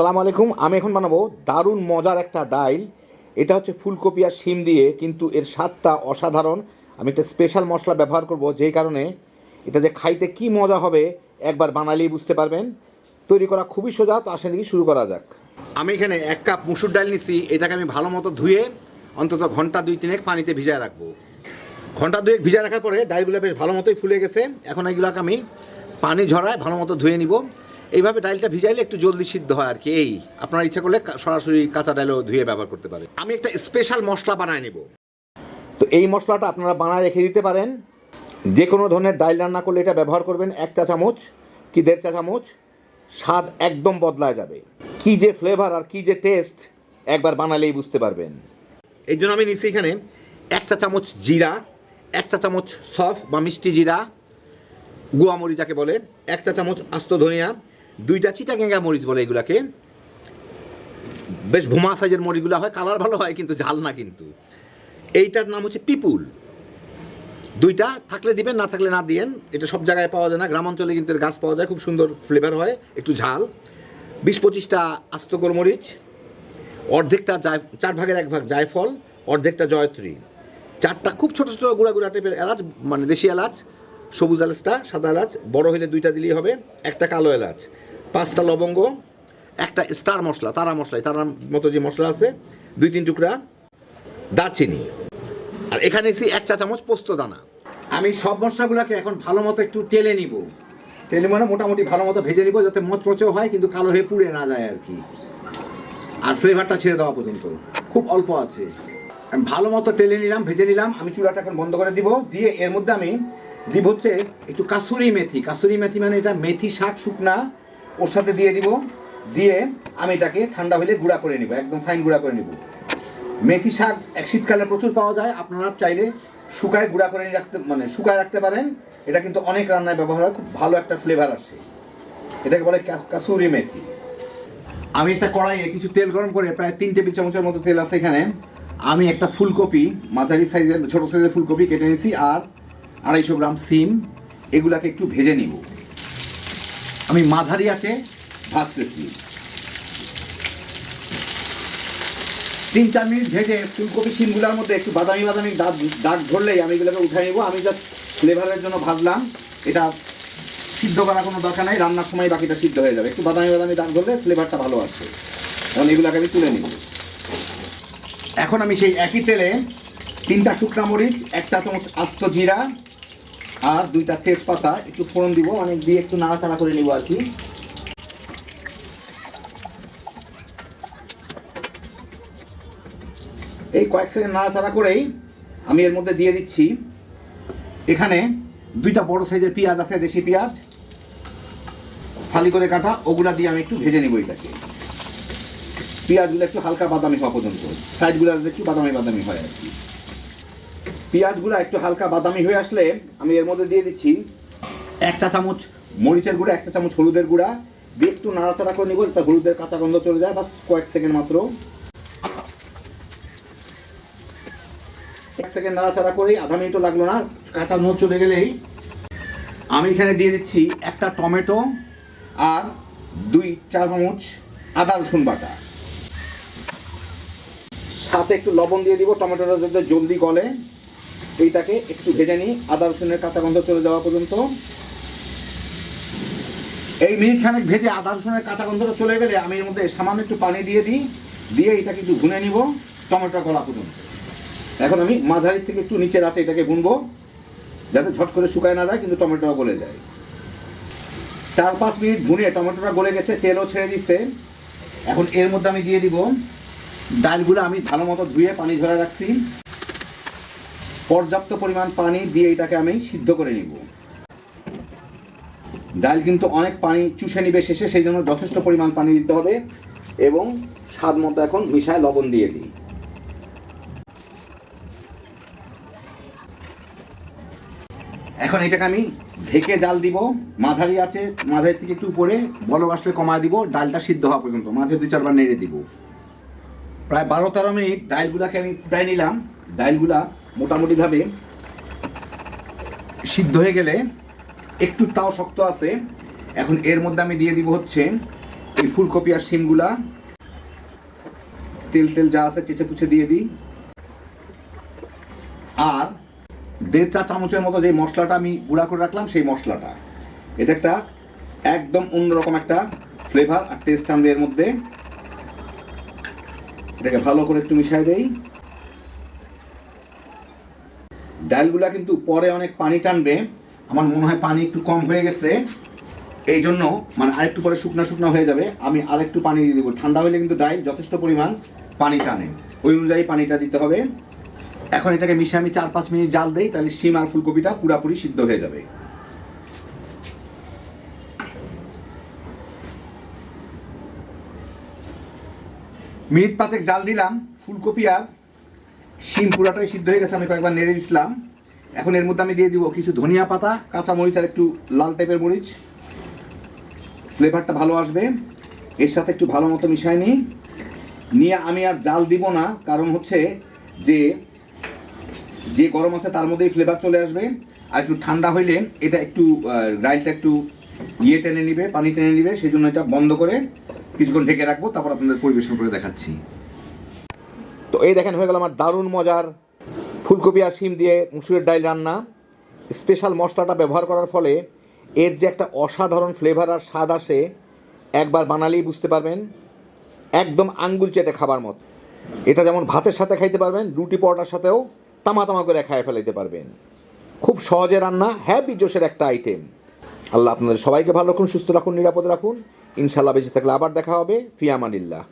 আসসালামু আলাইকুম। আমি এখন বানাবো দারুণ মজার একটা ডাইল। এটা হচ্ছে ফুলকপি আর শিম দিয়ে, কিন্তু এর স্বাদটা অসাধারণ। আমি একটা স্পেশাল মশলা ব্যবহার করব, যেই কারণে এটা যে খাইতে কি মজা হবে একবার বানালেই বুঝতে পারবেন। তৈরি করা খুবই সোজা, তো আসেন দেখি শুরু করা যাক। আমি এখানে এক কাপ মুসুর ডাল নিছি, এটাকে আমি ভালো মতো ধুয়ে অন্তত ঘণ্টা দুই তিনেক পানিতে ভিজায় রাখব। ঘণ্টা দুয়েক ভিজায় রাখার পরে ডালগুলো বেশ ভালো মতোই ফুলে গেছে। এখন এগুলোকে আমি পানি ঝরায় ভালো মতো ধুয়ে নিব। এইভাবে ডালটা ভিজাইলে একটু জলদি সিদ্ধ হয় আর কি, এই। আপনার ইচ্ছা করলে সরাসরি কাঁচা ডালও ধুয়ে ব্যবহার করতে পারেন। আমি একটা স্পেশাল মশলা বানায় নেব। তো এই মশলাটা আপনারা বানায় রেখে দিতে পারেন। যে কোনো ধরনের ডাইল রান্না করলে এটা ব্যবহার করবেন এক চা চামচ কি দেড় চা চামচ। স্বাদ একদম বদলায় যাবে। কি যে ফ্লেভার আর কি যে টেস্ট একবার বানালেই বুঝতে পারবেন। এই জন্য আমি নিচ্ছি এখানে এক চা চামচ জিরা, এক চা চামচ সফ বা মিষ্টি জিরা গুয়া মরিচ যাকে বলে, এক চা চামচ আস্ত ধনিয়া দুইটা চিটাগেঙ্গা মরিচ বলে এগুলাকে। বেশ ভুমা সাইজের মরিচগুলো হয়, কালার ভালো হয়, কিন্তু ঝাল না কিন্তু। এইটার নাম হচ্ছে পিপুল। দুইটা থাকলে দিবেন, না থাকলে না দিয়েন। এটা সব জায়গায় পাওয়া যায় না গ্রাম অঞ্চলে কিন্তু গাছ পাওয়া যায়, খুব সুন্দর ফ্লেভার হয়, একটু ঝাল। বিশ পঁচিশটা আস্ত গোলমরিচ, অর্ধেকটা জায়, চার ভাগের এক ভাগ জায়ফল, অর্ধেকটা জয়ত্রী। চারটা খুব ছোটো ছোটো, গুঁড়া গুঁড়া টাইপের এলাচ মানে দেশি এলাচ, সবুজ এলাচটা, সাদা এলাচ, বড় হলে দুইটা দিলেই হবে, একটা কালো এলাচ। পাঁচটা লবঙ্গ, একটা স্টার মশলা, তারা মশলা তারার মতো যে মশলা আছে, দুই তিন টুকরা দারচিনি। আর এখানে এসি এক চা চামচ পোস্ত দানা। আমি সব মশলাগুলোকে এখন ভালো মতো একটু তেলে নিব। তেলে মানে মোটামুটি ভালো মতো ভেজে নিব যাতে মচমচেও হয়, কিন্তু কালো হয়ে পুড়ে না যায় আর কি। আর ফ্লেভারটা ছেড়ে দেওয়া পর্যন্ত। খুব অল্প আছে। আমি ভালো মতো তেলে নিলাম, ভেজে নিলাম, আমি চুলাটা এখন বন্ধ করে দিব। দিয়ে এর মধ্যে আমি দিব হচ্ছে একটু কাসুরি মেথি। কাসুরি মেথি মানে এটা মেথি শাক, শুকনা ওর সাথে দিয়ে দিব, দিয়ে আমি তাকে ঠান্ডা হলে গুঁড়া করে নিব, একদম ফাইন গুঁড়া করে নিব। মেথি শাক, এক শীতকালে প্রচুর পাওয়া যায়, আপনারা চাইলে শুকায় গুঁড়া করে রাখতে মানে শুকায় রাখতে পারেন। এটা কিন্তু অনেক রান্নায় ব্যবহার হয়, খুব ভালো একটা ফ্লেভার আসে। এটাকে বলে কাসুরি মেথি। আমি একটা কড়াইয়ে কিছু তেল গরম করে প্রায় তিন টেবিল চামচের মতো তেল আছে এখানে। আমি একটা ফুলকপি, মাঝারি সাইজের, ছোটো সাইজের ফুলকপি কেটে নিয়েছি, আর আড়াইশো গ্রাম সিম, এগুলাকে একটু ভেজে নিব। আমি মাঝারি আছে ভাজতেছি তিন চার মিনিট ভেজে ফুলকপি সিমগুলোর মধ্যে একটু বাদামি বাদামি দাগ দাগ ধরলেই আমি এগুলোকে উঠে নিব। আমি জাস্ট ফ্লেভারের জন্য ভাজলাম। এটা সিদ্ধ করার কোনো দরকার নাই। রান্নার সময় বাকিটা সিদ্ধ হয়ে যাবে। একটু বাদামি বাদামি দাগ ধরলে ফ্লেভারটা ভালো আসবে। এখন এগুলোকে আমি তুলে নিব। এখন আমি সেই একই তেলে তিনটা শুকনা মরিচ এক চা চামচ আস্ত জিরা আর দুইটা তেজপাতা, একটু ফোড়ন দিব মানে দিয়ে একটু নাড়াচাড়া করে নিব আর কি। এই কয়েক সেকেন্ড নাড়াচাড়া করেই আমি এর মধ্যে দিয়ে দিচ্ছি। এখানে দুইটা বড় সাইজের পেঁয়াজ আছে, দেশি পেঁয়াজ। ফালি করে কাটা, ওগুলা দিয়ে আমি একটু ভেজে নিব এটাকে। পেঁয়াজগুলো একটু হালকা বাদামি হওয়া পর্যন্ত। সাইডগুলো একটু বাদামি বাদামি হয় আর কি। পেঁয়াজগুলো একটু হালকা বাদামি হয়ে আসলে আমি এর মধ্যে দিয়ে দিচ্ছি এক চা চামচ মরিচের গুঁড়া, এক চা চামচ হলুদের গুঁড়া। দিয়ে একটু নাড়াচাড়া করে নিব তা হলুদের কাঁচা গন্ধ চলে যায়। বাস কয়েক সেকেন্ড মাত্র। এক সেকেন্ড নাড়াচাড়া করেই আধা মিনিটও লাগল না, কাঁচা নোট চলে গেলেই। আমি এখানে দিয়ে দিচ্ছি একটা টমেটো আর দুই চার চামচ আদা রসুন বাটা। সাথে একটু লবণ দিয়ে দিব, টমেটোটা যাতে জলদি গলে। এইটাকে একটু ভেজে নিই। আদা, রসুনের কাঁচা গন্ধ চলে যাওয়া পর্যন্ত। এই মিনিট খানেক ভেজে আদা, রসুনের কাঁচা গন্ধটা চলে গেলে আমি এর মধ্যে সামান্য একটু পানি দিয়ে দিই। দিয়ে এটাকে একটু ভুনে নিব, টমেটো গলা পর্যন্ত। এখন আমি মাঝারির থেকে একটু নিচের আছে এটাকে বুনবো যাতে ঝট করে শুকায় না যায়, কিন্তু টমেটোটা গলে যায়। চার পাঁচ মিনিট ভুনে টমেটোটা গলে গেছে, তেলও ছেড়ে দিচ্ছে। এখন এর মধ্যে আমি দিয়ে দিব। ডালগুলো আমি ভালো মতো ধুয়ে পানি ঝরে রাখছি। পর্যাপ্ত পরিমাণ পানি দিয়ে এটাকে আমি সিদ্ধ করে নিব। ডাল কিন্তু অনেক পানি চুষে নিবে শেষে, সেই জন্য যথেষ্ট পরিমাণ পানি দিতে হবে এবং স্বাদ মতো এখন মিশায় লবণ দিয়ে দিই। এখন এটাকে আমি ঢেকে জাল দিব। মাঝারি আছে, মাঝারি থেকে একটু উপরে বল আসলে কমায় দিব, ডালটা সিদ্ধ হওয়া পর্যন্ত। মাঝে দুই, চারবার নেড়ে দিব। প্রায় বারো, তেরো মিনিট ডালগুলাকে আমি ফুটাই নিলাম। ডালগুলা মোটামুটিভাবে সিদ্ধ হয়ে গেলে একটু তাও শক্ত আছে। এখন এর মধ্যে আমি দিয়ে দিব হচ্ছে এই ফুলকপি আর শিমগুলা। তেল তেল যা আছে চেঁচে পুছে দিয়ে দিই। আর দেড় চা চামচের মতো যে মশলাটা আমি গুঁড়া করে রাখলাম, সেই মশলাটা। এটা একটা একদম অন্যরকম একটা ফ্লেভার আর টেস্ট আনবে এর মধ্যে। এটাকে ভালো করে একটু মিশাই দেই। ডালগুলা কিন্তু পরে অনেক পানি টানবে। আমার মনে হয় পানি একটু কম হয়ে গেছে। এই জন্য মানে আরেকটু পরে শুকনা শুকনা হয়ে যাবে। আমি আরেকটু পানি দিয়ে দেবো। ঠান্ডা হলে কিন্তু ডাইল যথেষ্ট পরিমাণ পানি টানে। ওই অনুযায়ী পানিটা দিতে হবে। এখন এটাকে মিশে আমি চার পাঁচ মিনিট জাল দিই, তাহলে শিম আর ফুলকপিটা পুরাপুরি সিদ্ধ হয়ে যাবে। মিনিট পাঁচেক জাল দিলাম। ফুলকপি আর শিম পুরাটাই সিদ্ধ হয়ে গেছে, আমি কয়েকবার নেড়ে দিছিলাম। এখন এর মধ্যে আমি দিয়ে দিব কিছু ধনিয়া পাতা, কাঁচা মরিচ আর একটু লাল টাইপের মরিচ। ফ্লেভারটা ভালো আসবে। এর সাথে একটু ভালো মতো মিশাই নিই। নিয়ে আমি আর জাল দিব না, কারণ হচ্ছে যে যে গরম আছে তার মধ্যেই ফ্লেভার চলে আসবে। আর একটু ঠান্ডা হইলে এটা একটু রাইলটা একটু ইয়ে টেনে নিবে, পানি টেনে নিবে সেই জন্য এটা বন্ধ করে কিছুক্ষণ ঢেকে রাখব, তারপর আপনাদের পরিবেশন করে দেখাচ্ছি। তো এই দেখেন, হয়ে গেল আমার দারুণ মজার ফুলকপি আর শিম দিয়ে মুসুরের ডাল রান্না। স্পেশাল মশলাটা ব্যবহার করার ফলে এর যে একটা অসাধারণ ফ্লেভার আর স্বাদ আসে, একবার বানালেই বুঝতে পারবেন, একদম আঙ্গুল চেটে খাবার মতো। এটা যেমন ভাতের সাথে খাইতে পারবেন, রুটি পরোটার সাথেও তামা তামা করে খাইয়ে ফেলাইতে পারবেন। খুব সহজে রান্না হ্যাপি জোশের একটা আইটেম আল্লাহ আপনাদের সবাইকে ভালো রাখুন, সুস্থ রাখুন, নিরাপদে রাখুন। ইনশাল্লাহ বেঁচে থাকলে আবার দেখা হবে। ফিয়ামানিল্লাহ।